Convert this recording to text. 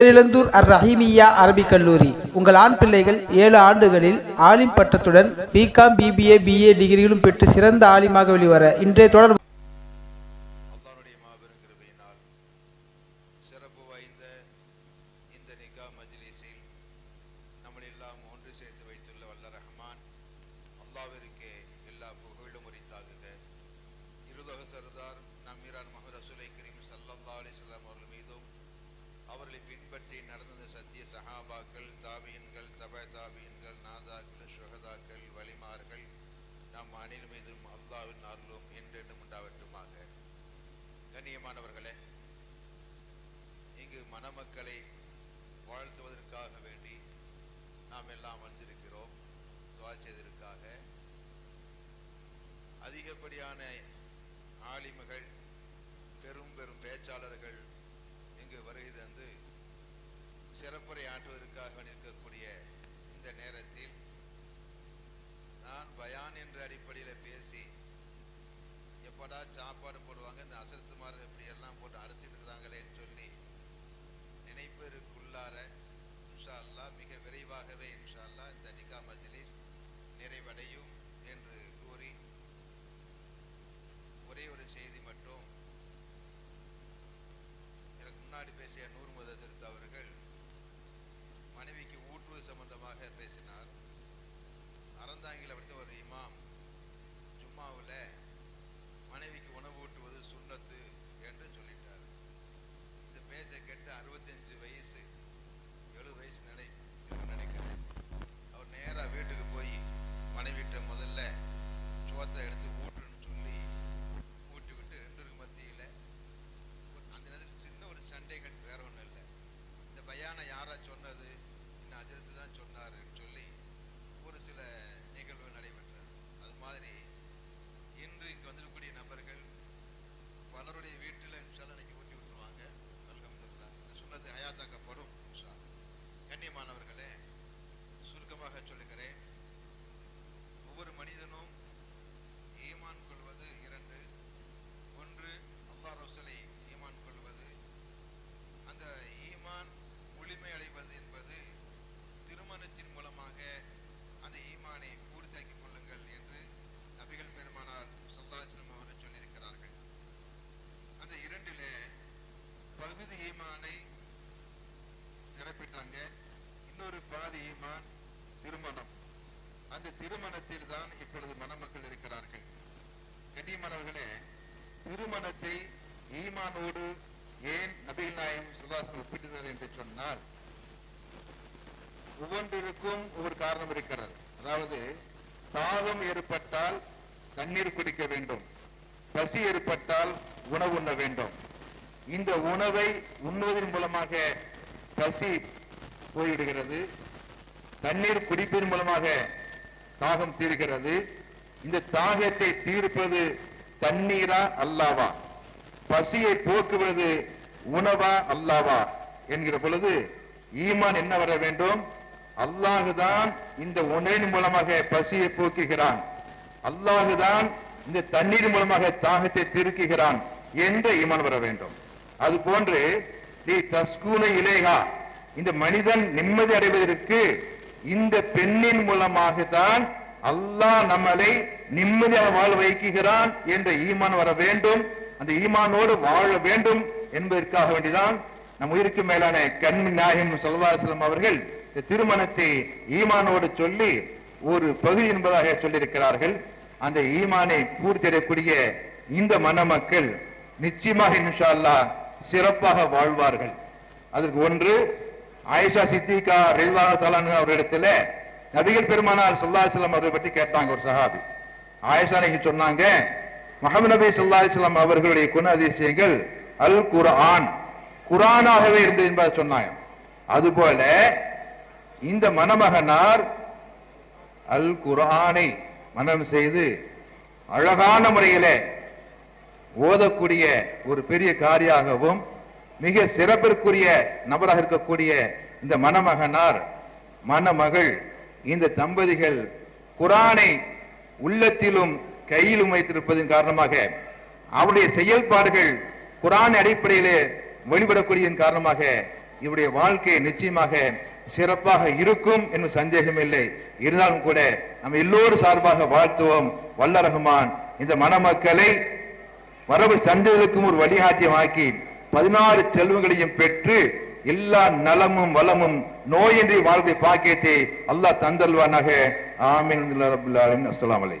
இளந்தூர் அர் ரஹீமியா அரபிக் கல்லூரி உங்கள் ஆண் பிள்ளைகள் ஏழு ஆண்டுகளில் ஆலிம் பட்டத்துடன் பிகாம் பிபிஏ பிஏ டிகிரிகளும் பெற்று சிறந்த ஆலிமாக வெளிவர இன்றைய தொடர் சர்தார் மாபெரும் அவர்களை பின்பற்றி நடந்தது சத்திய சஹாபாக்கள் தாபியன்கள் தப தாபியன்கள் நாதாக்கள் சுகதாக்கள் வலிமார்கள் நம் அணில் மீதும் அல்லாவின் அருளும் என்றென்றும் உண்டாவட்டுமாக கண்ணியமானவர்களே இங்கு மணமக்களை வாழ்த்துவதற்காக வேண்டி நாம் எல்லாம் வந்திருக்கிறோம் துவா செய்ததற்காக. அதிகப்படியான ஆலிமுகள் பெரும் பெரும் பேச்சாளர்கள் இங்கு வருகை தந்து சிறப்புரை ஆற்றுவதற்காக நிற்கக்கூடிய இந்த நேரத்தில் நான் பயான் என்ற அடிப்படையில் பேசி எப்படா சாப்பாடு போடுவாங்க இந்த அசரத்துமார் இப்படியெல்லாம் போட்டு அடைச்சிருக்கிறாங்களேன்னு சொல்லி நினைப்பதற்குள்ளார இன்ஷா அல்லாஹ் மிக விரைவாகவே இன்ஷா அல்லாஹ் இந்த நிகா மஜ்லிஸ் நிறைவடையும் என்று கூறி ஒரே ஒரு செய்தி மட்டும். எனக்கு முன்னாடி பேசிய நூறு முதல் அவர்கள் மனைவிக்கு ஊட்டுவது சம்பந்தமாக பேசினார். அறந்தாங்கில் படித்த ஒரு இமாம் திருமணத்தில் தான் இப்பொழுது மணமக்கள் இருக்கிறார்கள். கண்ணியமானவர்களே திருமணத்தை ஈமானோடு ஏன் நபிகள் நாயம் சுதாசன் ஒப்பிடுகிறது என்று சொன்னால் ஒவ்வொன்றிற்கும் ஒவ்வொரு காரணம் இருக்கிறது. அதாவது தாகம் ஏற்பட்டால் தண்ணீர் குடிக்க வேண்டும். பசி ஏற்பட்டால் உணவு உண்ண வேண்டும். இந்த உணவை உண்ணுவதன் மூலமாக பசி போய்விடுகிறது. தண்ணீர் குடிப்பதன் மூலமாக தாகம் தீர்கிறது. இந்த தாகத்தை தீர்ப்பது தண்ணீரா அல்லாவா? பசியை போக்குவது உணவா அல்லாவா? என்கிற பொழுது ஈமான் என்ன வர வேண்டும்? அல்லாஹுதான் இந்த உணவின் மூலமாக பசியை போக்குகிறான். அல்லாஹுதான் இந்த தண்ணீர் மூலமாக தாகத்தை திருக்குகிறான் என்ற ஈமான் வர வேண்டும். அது போன்று நீ தஸ்கூன இலேகா இந்த மனிதன் நிம்மதி அடைவதற்கு இந்த பெண்ணின் மூலமாக தான் அல்லாஹ் நம்மளை நிம்மதியாக வாழ வைக்குகிறான் என்ற ஈமான் வர வேண்டும். அந்த ஈமானோடு வாழ வேண்டும் என்பதற்காக வேண்டிதான் நம் உயிருக்கு மேலான கண்மி நாயகம் சல்லாஸ்லம் அவர்கள் இந்த திருமணத்தை ஈமானோடு சொல்லி ஒரு பகுதி என்பதாக சொல்லியிருக்கிறார்கள். அந்த ஈமானை பூர்த்தியடையக்கூடிய இந்த மணமக்கள் நிச்சயமாக இன்ஷா அல்லாஹ் சிறப்பாக வாழ்வார்கள். அதற்கு ஒன்று ஆயிஷா சித்திகா ரெல்வா தலான் அவரிடத்துல நபிகள் பெருமானார் சல்லாஹிஸ்லாம் அவரை பற்றி கேட்டாங்க ஒரு சஹாபி. ஆயிஷா நீங்க சொன்னாங்க முகமது நபி சல்லாஹிஸ்லாம் அவர்களுடைய குண அதிசயங்கள் அல் குர்ஆன் குரானாகவே இருந்தது என்பதை சொன்னாங்க. அதுபோல இந்த மணமகனார் அல் குர்ஆனை மனம் செய்து அழகான முறையில் ஓதக்கூடிய ஒரு பெரிய காரியாகவும் மிக சிறப்பிற்குரிய நபராக இருக்கக்கூடிய இந்த மணமகனார் மணமகள் இந்த தம்பதிகள் குரானை உள்ளத்திலும் கையிலும் வைத்திருப்பதன் காரணமாக அவருடைய செயல்பாடுகள் குரான் அடிப்படையிலே வெளிப்படக்கூடியதன் காரணமாக இவருடைய வாழ்க்கை நிச்சயமாக சிறப்பாக இருக்கும் என்று சந்தேகம் இல்லை. இருந்தாலும் கூட நம்ம எல்லோரும் சார்பாக வாழ்த்துவோம். வல்ல ரஹ்மான் இந்த மணமக்களை வரவு சந்ததிக்கும் ஒரு வழிகாட்டியமாக்கி பதினாறு செல்வங்களையும் பெற்று எல்லா நலமும் வளமும் நோயின்றி வாழ்க்கை பாக்கியத்தை அல்லாஹ் தந்தல்வானாக ஆமீன். அஸ்லாம் அஸ்ஸலாமு